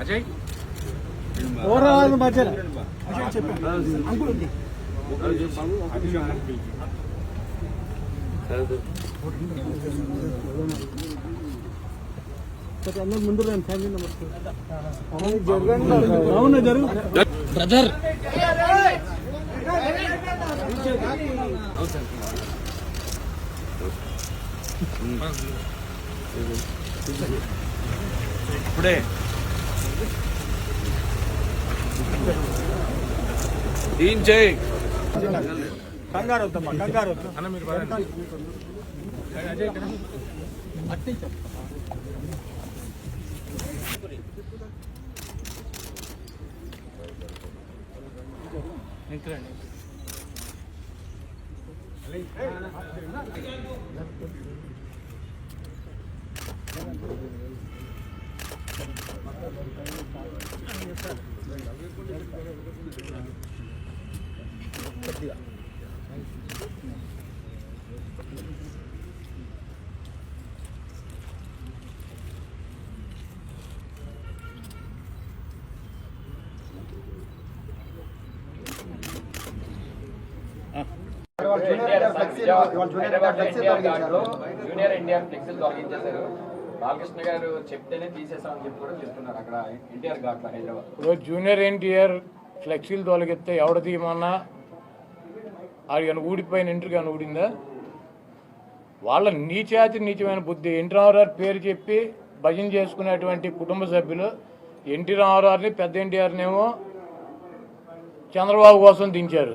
Ajay overall మధ్యన uncle అవును ఇప్పుడే. ఏం చేయి కంగారు అవుతామ్మా కంగారు అన్న మీరు. హైదరాబాద్ ఎన్టీఆర్ ఘాట్లో జూనియర్ ఎన్టీఆర్ ఫ్లెక్సీలు తొలగించేశారు బాలకృష్ణ గారు చెప్తేనే తీసేసామని చెప్పి కూడా చెప్తున్నారు అక్కడ ఎన్టీఆర్ ఘాట్లో హైదరాబాద్. ఇప్పుడు జూనియర్ ఎన్టీఆర్ ఫ్లెక్సీలు తొలగిస్తే ఎవడ తీయమన్నా? అది కానీ ఊడిపోయిన ఇంటికి అని ఊడిందా? వాళ్ళ నీచాతి నీచమైన బుద్ధి. ఎన్టీ రామారావు పేరు చెప్పి భజన చేసుకునేటువంటి కుటుంబ సభ్యులు ఎన్టీ రామారావుని పెద్ద ఎన్టీఆర్నేమో చంద్రబాబు కోసం దించారు.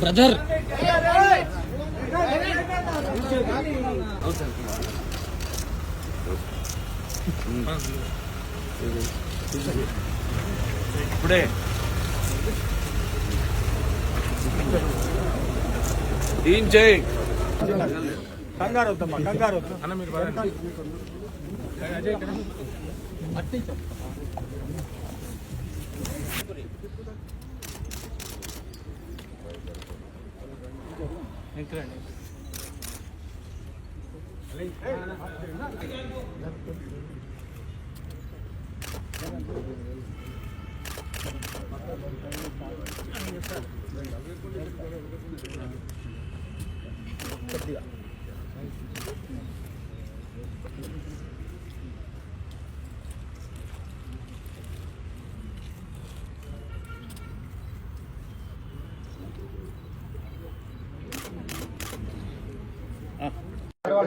బ్రదర్. ఇప్పుడే. ఏం చేయి? కంగారు అవుతామ్మా కంగారు అవుతాం అన్న మీరు పదండి.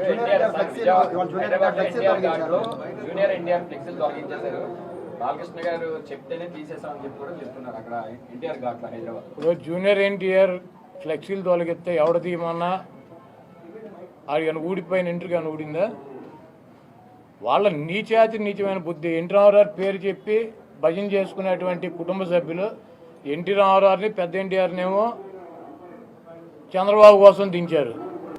జూనియర్ ఎన్టీఆర్ ఫ్లెక్సీలు తొలగించేశారు. బాలకృష్ణ గారు చెప్తేనే తీసేసామని చెప్పి కూడా చెప్తున్నారు అక్కడ ఎన్టీఆర్ ఘాట్లో హైదరాబాద్. ఈరోజు జూనియర్ ఎన్టీఆర్ ఫ్లెక్సీలు తొలగిస్తే ఎవడ తీయమన్నా? అది కానీ ఊడిపోయిన ఇంటికి కానీ ఊడిందా? వాళ్ళ నీచాతి నీచమైన బుద్ధి. ఎన్టీ రామారావు పేరు చెప్పి భజన చేసుకునేటువంటి కుటుంబ సభ్యులు ఎన్టీ రామారావుని పెద్ద ఎన్టీఆర్నేమో చంద్రబాబు కోసం దించారు.